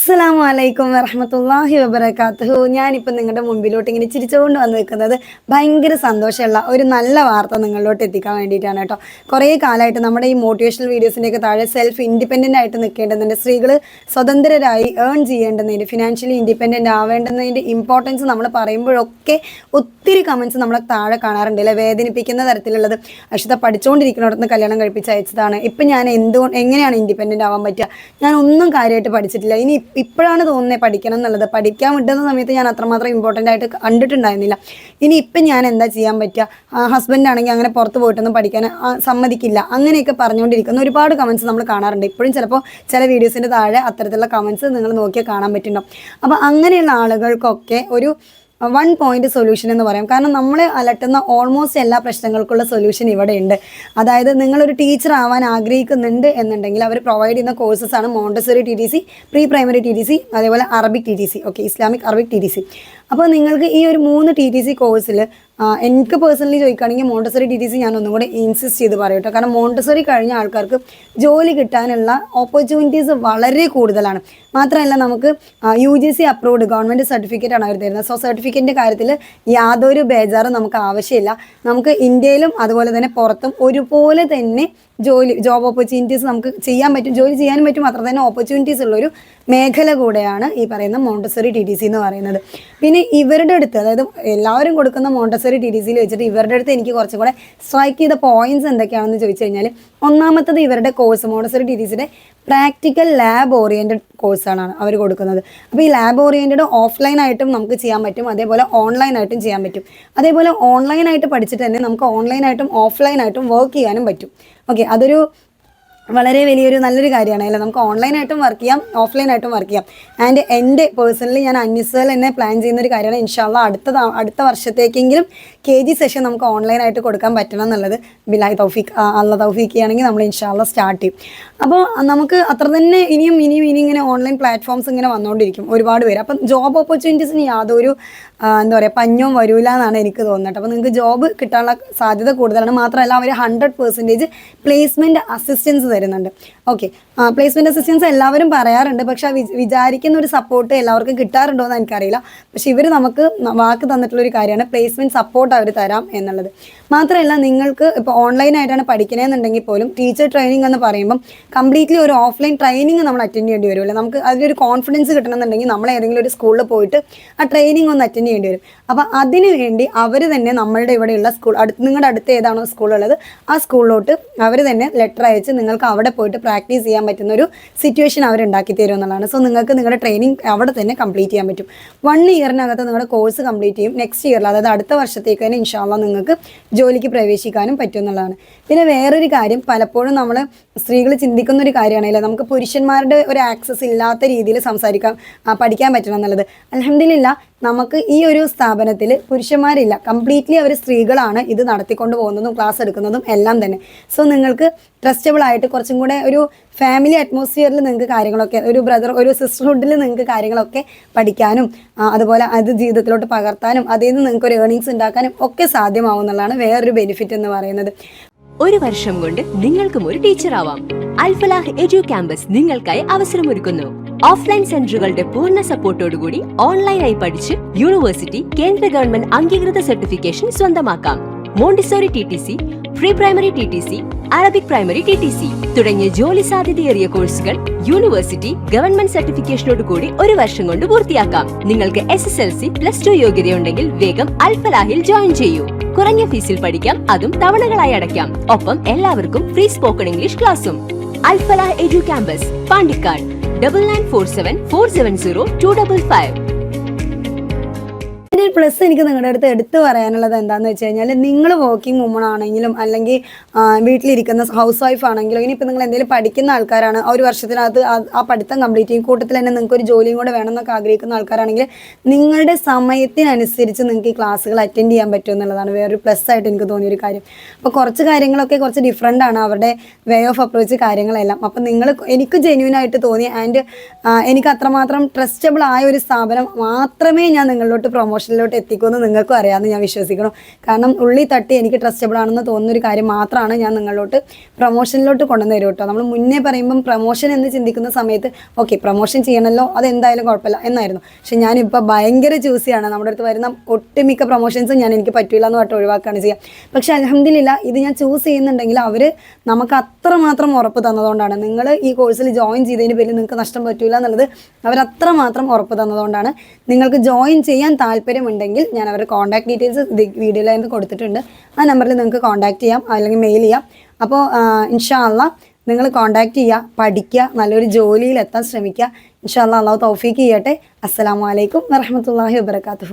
അസ്സലാമു വലൈക്കും വറഹമത്തല്ലാഹി വബർക്കാത്തു ഞാനിപ്പോൾ നിങ്ങളുടെ മുമ്പിലോട്ട് ഇങ്ങനെ ചിരിച്ചുകൊണ്ട് വന്ന് നിൽക്കുന്നത് ഭയങ്കര സന്തോഷമുള്ള ഒരു നല്ല വാർത്ത നിങ്ങളിലോട്ട് എത്തിക്കാൻ വേണ്ടിയിട്ടാണ് കേട്ടോ. കുറേ കാലമായിട്ട് നമ്മുടെ ഈ മോട്ടിവേഷണൽ വീഡിയോസിന്റെയൊക്കെ താഴെ സെൽഫ് ഇൻഡിപെൻഡന്റ് ആയിട്ട് നിൽക്കേണ്ടതുണ്ട് സ്ത്രീകൾ സ്വതന്ത്രരായി ഏൺ ചെയ്യേണ്ടതിന്റെ ഫിനാൻഷ്യലി ഇൻഡിപെൻഡന്റ് ആവേണ്ടതിന്റെ ഇമ്പോർട്ടൻസ് നമ്മൾ പറയുമ്പോഴൊക്കെ ഒത്തിരി കമൻസ് നമ്മളെ താഴെ കാണാറുണ്ട് അല്ലെ? വേദനിപ്പിക്കുന്ന തരത്തിലുള്ളത്. അക്ഷിത പഠിച്ചുകൊണ്ടിരിക്കുന്നിടത്ത് കല്യാണം കഴിപ്പിച്ച് അയച്ചതാണ്. ഇപ്പം ഞാൻ എന്തുകൊണ്ട് എങ്ങനെയാണ് ഇൻഡിപെൻഡന്റ് ആവാൻ പറ്റുക? ഞാൻ ഒന്നും കാര്യമായിട്ട് പഠിച്ചിട്ടില്ല. ഇനി ഇപ്പോഴാണ് തോന്നുന്നത് പഠിക്കണം എന്നുള്ളത്. പഠിക്കാൻ വിട്ടുന്ന സമയത്ത് ഞാൻ അത്രമാത്രം ഇമ്പോർട്ടന്റ് ആയിട്ട് കണ്ടിട്ടുണ്ടായിരുന്നില്ല. ഇനി ഇപ്പം ഞാൻ എന്താ ചെയ്യാൻ പറ്റുക? ഹസ്ബൻഡ് ആണെങ്കിൽ അങ്ങനെ പുറത്ത് പോയിട്ടൊന്നും പഠിക്കാൻ സമ്മതിക്കില്ല. അങ്ങനെയൊക്കെ പറഞ്ഞുകൊണ്ടിരിക്കുന്ന ഒരുപാട് കമൻസ് നമ്മൾ കാണാറുണ്ട്. ഇപ്പോഴും ചിലപ്പോൾ ചില വീഡിയോസിന്റെ താഴെ അത്തരത്തിലുള്ള കമൻസ് നിങ്ങൾ നോക്കിയാൽ കാണാൻ പറ്റുന്നുണ്ടാവും. അപ്പോൾ അങ്ങനെയുള്ള ആളുകൾക്കൊക്കെ ഒരു വൺ പോയിന്റ് സൊല്യൂഷൻ എന്ന് പറയാം. കാരണം നമ്മൾ അലട്ടുന്ന ഓൾമോസ്റ്റ് എല്ലാ പ്രശ്നങ്ങൾക്കുള്ള സൊല്യൂഷൻ ഇവിടെ ഉണ്ട്. അതായത് നിങ്ങളൊരു ടീച്ചർ ആവാൻ ആഗ്രഹിക്കുന്നുണ്ട് എന്നുണ്ടെങ്കിൽ അവർ പ്രൊവൈഡ് ചെയ്യുന്ന കോഴ്സസ് ആണ് Montessori T T C pre primary T T C അതേപോലെ Arabic T T C okay Islamic Arabic T T C അപ്പോൾ നിങ്ങൾക്ക് ഈ ഒരു മൂന്ന് ടി ടി സി കോഴ്സിൽ എനിക്ക് പേഴ്സണലി ചോദിക്കുകയാണെങ്കിൽ മോണ്ടസറി ടി ഞാൻ ഒന്നും കൂടെ ഇൻസിസ്റ്റ് ചെയ്ത് പറയും കേട്ടോ. കാരണം മോണ്ടസറി കഴിഞ്ഞ ആൾക്കാർക്ക് ജോലി കിട്ടാനുള്ള ഓപ്പർച്യൂണിറ്റീസ് വളരെ കൂടുതലാണ്. മാത്രമല്ല നമുക്ക് U G C approved government certificate ആണ് അവർ തരുന്നത്. സോ സർട്ടിഫിക്കറ്റിന്റെ കാര്യത്തിൽ യാതൊരു ബേജാറും നമുക്ക് ആവശ്യമില്ല. നമുക്ക് ഇന്ത്യയിലും അതുപോലെ തന്നെ പുറത്തും ഒരുപോലെ തന്നെ ജോലി ജോബ് ഓപ്പർച്യൂണിറ്റീസ് നമുക്ക് ചെയ്യാൻ പറ്റും. ജോലി ചെയ്യാനും പറ്റും. മാത്രം തന്നെ ഓപ്പർച്യൂണിറ്റീസ് ഉള്ളൊരു മേഖല കൂടെയാണ് ഈ പറയുന്ന മോണ്ടസറി ടി ടി സി എന്ന് പറയുന്നത്. പിന്നെ ഇവരുടെ അടുത്ത് അതായത് എല്ലാവരും കൊടുക്കുന്ന മോണ്ടസറി ടി ഡി സിയിൽ വെച്ചിട്ട് ഇവരുടെ അടുത്ത് എനിക്ക് കുറച്ചും കൂടെ സ്ട്രൈക്ക് ചെയ്ത പോയിന്റ്സ് എന്തൊക്കെയാണെന്ന് ചോദിച്ചു കഴിഞ്ഞാൽ ഒന്നാമത്തത് ഇവരുടെ കോഴ്സ് മോഡസറി ടി ഡി സിയുടെ പ്രാക്ടിക്കൽ ലാബ് ഓറിയന്റഡ് കോഴ്സാണ് അവർ കൊടുക്കുന്നത്. അപ്പോൾ ഈ ലാബ് ഓറിയന്റഡ് ഓഫ്ലൈൻ ആയിട്ടും നമുക്ക് ചെയ്യാൻ പറ്റും അതേപോലെ ഓൺലൈൻ ആയിട്ടും ചെയ്യാൻ പറ്റും. അതേപോലെ ഓൺലൈനായിട്ട് പഠിച്ചിട്ട് തന്നെ നമുക്ക് ഓൺലൈനായിട്ടും ഓഫ്ലൈനായിട്ടും വർക്ക് ചെയ്യാനും പറ്റും. ഓക്കെ അതൊരു വളരെ വലിയൊരു നല്ലൊരു കാര്യമാണ്. അല്ലേ? നമുക്ക് ഓൺലൈനായിട്ടും വർക്ക് ചെയ്യാം ഓഫ്ലൈനായിട്ടും വർക്ക് ചെയ്യാം. ആൻഡ് എന്റെ പേഴ്സണലി ഞാൻ അന്വേഷിച്ചാൽ എന്നെ പ്ലാൻ ചെയ്യുന്ന ഒരു കാര്യമാണ്. ഇൻഷാല്ല അടുത്ത അടുത്ത വർഷത്തേക്കെങ്കിലും കെ ജി സെഷൻ നമുക്ക് ഓൺലൈനായിട്ട് കൊടുക്കാൻ പറ്റണം എന്നുള്ളത്. ബിലായ് തൗഫീഖ് അള്ള തൗഫീഖ് ആണെങ്കിൽ നമ്മൾ ഇൻഷാല്ല സ്റ്റാർട്ട് ചെയ്യും. അപ്പോൾ നമുക്ക് അത്ര തന്നെ ഇനിയും ഇനിയും ഇനി ഇങ്ങനെ ഓൺലൈൻ പ്ലാറ്റ്ഫോംസ് ഇങ്ങനെ വന്നുകൊണ്ടിരിക്കും ഒരുപാട് പേര്. അപ്പം ജോബ് ഓപ്പർച്യൂണിറ്റീസിന് യാതൊരു എന്താ പറയുക പഞ്ഞവും വരൂല എന്നാണ് എനിക്ക് തോന്നുന്നത്. അപ്പോൾ നിങ്ങൾക്ക് ജോബ് കിട്ടാനുള്ള സാധ്യത കൂടുതലാണ്. മാത്രമല്ല അവർ ഹൺഡ്രഡ് പെർസെന്റേജ് പ്ലേസ്മെന്റ് അസിസ്റ്റൻസ് തരുന്നുണ്ട്. ഓക്കെ പ്ലേസ്മെന്റ് അസിസ്റ്റൻസ് എല്ലാവരും പറയാറുണ്ട്. പക്ഷെ വിചാരിക്കുന്ന ഒരു സപ്പോർട്ട് എല്ലാവർക്കും കിട്ടാറുണ്ടോ എന്ന് എനിക്കറിയില്ല. പക്ഷെ ഇവർ നമുക്ക് വാക്ക് തന്നിട്ടുള്ള ഒരു കാര്യമാണ്. പ്ലേസ്മെന്റ് സപ്പോർട്ട് അവർ തരാം എന്നുള്ളത്. മാത്രമല്ല നിങ്ങൾക്ക് ഇപ്പോൾ ഓൺലൈനായിട്ടാണ് പഠിക്കണമെന്നുണ്ടെങ്കിൽ പോലും ടീച്ചർ ട്രെയിനിങ് എന്ന് പറയുമ്പം കംപ്ലീറ്റ്ലി ഒരു ഓഫ്ലൈൻ ട്രെയിനിങ് നമ്മൾ അറ്റൻഡ് ചെയ്യേണ്ടി വരുമല്ലോ? നമുക്ക് അതിലൊരു കോൺഫിഡൻസ് കിട്ടണമെന്നുണ്ടെങ്കിൽ നമ്മൾ ഏതെങ്കിലും ഒരു സ്കൂളിൽ പോയിട്ട് ആ ട്രെയിനിങ് ഒന്ന് അറ്റൻഡ് ചെയ്യേണ്ടി വരും. അപ്പോൾ അതിന് വേണ്ടി അവർ തന്നെ നമ്മളുടെ ഇവിടെയുള്ള സ്കൂൾ അടുത്ത് നിങ്ങളുടെ അടുത്ത് ഏതാണോ സ്കൂളുള്ളത് ആ സ്കൂളിലോട്ട് അവർ തന്നെ ലെറ്റർ അയച്ച് നിങ്ങൾക്ക് അവിടെ പോയിട്ട് പ്രാക്ടീസ് ചെയ്യാൻ പറ്റുന്ന ഒരു സിറ്റുവേഷൻ അവർ ഉണ്ടാക്കി തരും എന്നുള്ളതാണ്. സോ നിങ്ങൾക്ക് നിങ്ങളുടെ ട്രെയിനിങ് അവിടെ തന്നെ കംപ്ലീറ്റ് ചെയ്യാൻ പറ്റും. വൺ ഇയറിനകത്ത് നിങ്ങളുടെ കോഴ്സ് കംപ്ലീറ്റ് ചെയ്യും. നെക്സ്റ്റ് ഇയറിൽ അതായത് അടുത്ത വർഷത്തേക്ക് തന്നെ ഇൻഷാല്ല നിങ്ങൾക്ക് ജോലിക്ക് പ്രവേശിക്കാനും പറ്റും എന്നുള്ളതാണ്. പിന്നെ വേറൊരു കാര്യം പലപ്പോഴും നമ്മൾ സ്ത്രീകൾ ചിന്തിക്കുന്ന ഒരു കാര്യമാണല്ലേ നമുക്ക് പുരുഷന്മാരുടെ ഒരു ആക്സസ് ഇല്ലാത്ത രീതിയിൽ സംസാരിക്കാം പഠിക്കാൻ പറ്റണം എന്നുള്ളത്. അലഹമില്ല നമുക്ക് ഈ ഒരു സ്ഥാപനത്തിൽ പുരുഷന്മാരില്ല. കംപ്ലീറ്റ്ലി അവർ സ്ത്രീകളാണ് ഇത് നടത്തിക്കൊണ്ട് പോകുന്നതും ക്ലാസ് എടുക്കുന്നതും എല്ലാം തന്നെ. സോ നിങ്ങൾക്ക് ട്രസ്റ്റബിൾ ആയിട്ട് കുറച്ചും കൂടെ ഒരു ഫാമിലി അറ്റ്മോസ്ഫിയറിൽ നിങ്ങൾക്ക് കാര്യങ്ങളൊക്കെ ഒരു ബ്രദർ ഒരു സിസ്റ്റർഹുഡിൽ നിങ്ങൾക്ക് കാര്യങ്ങളൊക്കെ പഠിക്കാനും അതുപോലെ അത് ജീവിതത്തിലോട്ട് പകർത്താനും അതിൽ നിന്ന് നിങ്ങൾക്ക് ഒരു ഏർണിങ്സ് ഉണ്ടാക്കാനും ഒക്കെ സാധ്യമാവും എന്നുള്ളതാണ് വേറൊരു ബെനിഫിറ്റ് എന്ന് പറയുന്നത്. ഒരു വർഷം കൊണ്ട് നിങ്ങൾക്കും ഒരു ടീച്ചർ ആവാം. അൽഫലാഹ് എജു ക്യാമ്പസ് നിങ്ങൾക്കായി അവസരമൊരുക്കുന്നു. ഓഫ്ലൈൻ സെന്ററുകളുടെ പൂർണ സപ്പോർട്ടോടുകൂടി ഓൺലൈനായി പഠിച്ച് യൂണിവേഴ്സിറ്റി കേന്ദ്ര ഗവൺമെന്റ് അംഗീകൃത സർട്ടിഫിക്കേഷൻ സ്വന്തമാക്കാം. Montessori T T C pre primary T T C Arabic primary T T C തുടങ്ങിയ ജോലി സാധ്യതയേറിയ കോഴ്സുകൾ യൂണിവേഴ്സിറ്റി ഗവൺമെന്റ് സർട്ടിഫിക്കേഷനോട് കൂടി ഒരു വർഷം കൊണ്ട് പൂർത്തിയാക്കാം. നിങ്ങൾക്ക് S S L C plus two യോഗ്യതയുണ്ടെങ്കിൽ വേഗം അൽഫലാഹിൽ ജോയിൻ ചെയ്യൂ. കുറഞ്ഞ ഫീസിൽ പഠിക്കാം അതും തവണകളായി അടയ്ക്കാം. ഒപ്പം എല്ലാവർക്കും ഫ്രീ സ്പോക്കൺ ഇംഗ്ലീഷ് ക്ലാസും Alfalah edu campus Pandikkad double nine four seven four seven zero two double five ഇതിന്റെ പ്ലസ് എനിക്ക് നിങ്ങളുടെ അടുത്ത് എടുത്തു പറയാനുള്ളത് എന്താന്ന് വെച്ച് കഴിഞ്ഞാൽ നിങ്ങൾ വർക്കിംഗ് വുമൺ ആണെങ്കിലും അല്ലെങ്കിൽ വീട്ടിലിരിക്കുന്ന ഹൗസ് വൈഫ് ആണെങ്കിലും ഇനിയിപ്പോൾ നിങ്ങൾ എന്തെങ്കിലും പഠിക്കുന്ന ആൾക്കാരാണ് ഒരു വർഷത്തിനകത്ത് ആ- ആ പഠിത്തം കംപ്ലീറ്റ് ചെയ്യും കൂട്ടത്തിൽ തന്നെ നിങ്ങൾക്ക് ഒരു ജോലിയും കൂടെ വേണമെന്നൊക്കെ ആഗ്രഹിക്കുന്ന ആൾക്കാരാണെങ്കിൽ നിങ്ങളുടെ സമയത്തിനനുസരിച്ച് നിങ്ങൾക്ക് ഈ ക്ലാസ്സുകൾ അറ്റൻഡ് ചെയ്യാൻ പറ്റും എന്നുള്ളതാണ് വേറൊരു പ്ലസ് ആയിട്ട് എനിക്ക് തോന്നിയൊരു കാര്യം. അപ്പോൾ കുറച്ച് കാര്യങ്ങളൊക്കെ കുറച്ച് ഡിഫറെന്റ് ആണ് അവരുടെ വേ ഓഫ് അപ്രോച്ച് കാര്യങ്ങളെല്ലാം. അപ്പം നിങ്ങൾ എനിക്ക് ജെന്യൂൻ ആയിട്ട് തോന്നി ആൻഡ് എനിക്ക് അത്രമാത്രം ട്രസ്റ്റബിൾ ആയ ഒരു സ്ഥാപനം മാത്രമേ ഞാൻ നിങ്ങളിലോട്ട് പ്രൊമോഷൻ പ്രൊമോഷനിലോട്ട് എത്തിക്കുമെന്ന് നിങ്ങൾക്കും അറിയാമെന്ന് ഞാൻ വിശ്വസിക്കണം കാരണം ഉള്ളി തട്ടി എനിക്ക് ട്രസ്റ്റബിൾ ആണെന്ന് തോന്നുന്ന ഒരു കാര്യം മാത്രമാണ് ഞാൻ നിങ്ങളോട്ട് പ്രൊമോഷനിലോട്ട് കൊണ്ടുവന്ന് തരും കേട്ടോ. നമ്മൾ മുന്നേ പറയുമ്പം പ്രൊമോഷൻ എന്ന് ചിന്തിക്കുന്ന സമയത്ത് ഓക്കെ പ്രൊമോഷൻ ചെയ്യണമല്ലോ അതെന്തായാലും കുഴപ്പമില്ല എന്നായിരുന്നു. പക്ഷെ ഞാനിപ്പോൾ ഭയങ്കര ചൂസിയാണ് നമ്മുടെ അടുത്ത് വരുന്ന ഒട്ടുമിക്ക പ്രൊമോഷൻസും ഞാൻ എനിക്ക് പറ്റില്ല എന്ന് പറഞ്ഞിട്ട് ഒഴിവാക്കുകയാണ് ചെയ്യുക. പക്ഷെ അലഹമില്ല ഇത് ഞാൻ ചൂസ് ചെയ്യുന്നുണ്ടെങ്കിൽ അവർ നമുക്ക് അത്രമാത്രം ഉറപ്പ് തന്നതുകൊണ്ടാണ്. നിങ്ങൾ ഈ കോഴ്സിൽ ജോയിൻ ചെയ്തതിന് പേരിൽ നിങ്ങൾക്ക് നഷ്ടം പറ്റില്ല എന്നുള്ളത് അവർ അത്രമാത്രം ഉറപ്പ് തന്നതുകൊണ്ടാണ്. നിങ്ങൾക്ക് ജോയിൻ ചെയ്യാൻ താല്പര്യമുണ്ടെങ്കിൽ ഞാൻ അവരുടെ കോൺടാക്ട് ഡീറ്റെയിൽസ് വീഡിയോയിൽ കൊടുത്തിട്ടുണ്ട്. ആ നമ്പറിൽ നിങ്ങൾക്ക് കോൺടാക്ട് ചെയ്യാം അല്ലെങ്കിൽ മെയിൽ ചെയ്യാം. അപ്പോൾ ഇൻഷാല്ല നിങ്ങൾ കോൺടാക്ട് ചെയ്യുക പഠിക്കുക നല്ലൊരു ജോലിയിൽ എത്താൻ ശ്രമിക്കുക. ഇൻഷാല്ല അള്ളാ അള്ളാഹു തൗഫീക്ക് ചെയ്യട്ടെ. അസ്സാം വലൈക്കും വറഹമത്തല്ലാഹി വബർക്കാത്തു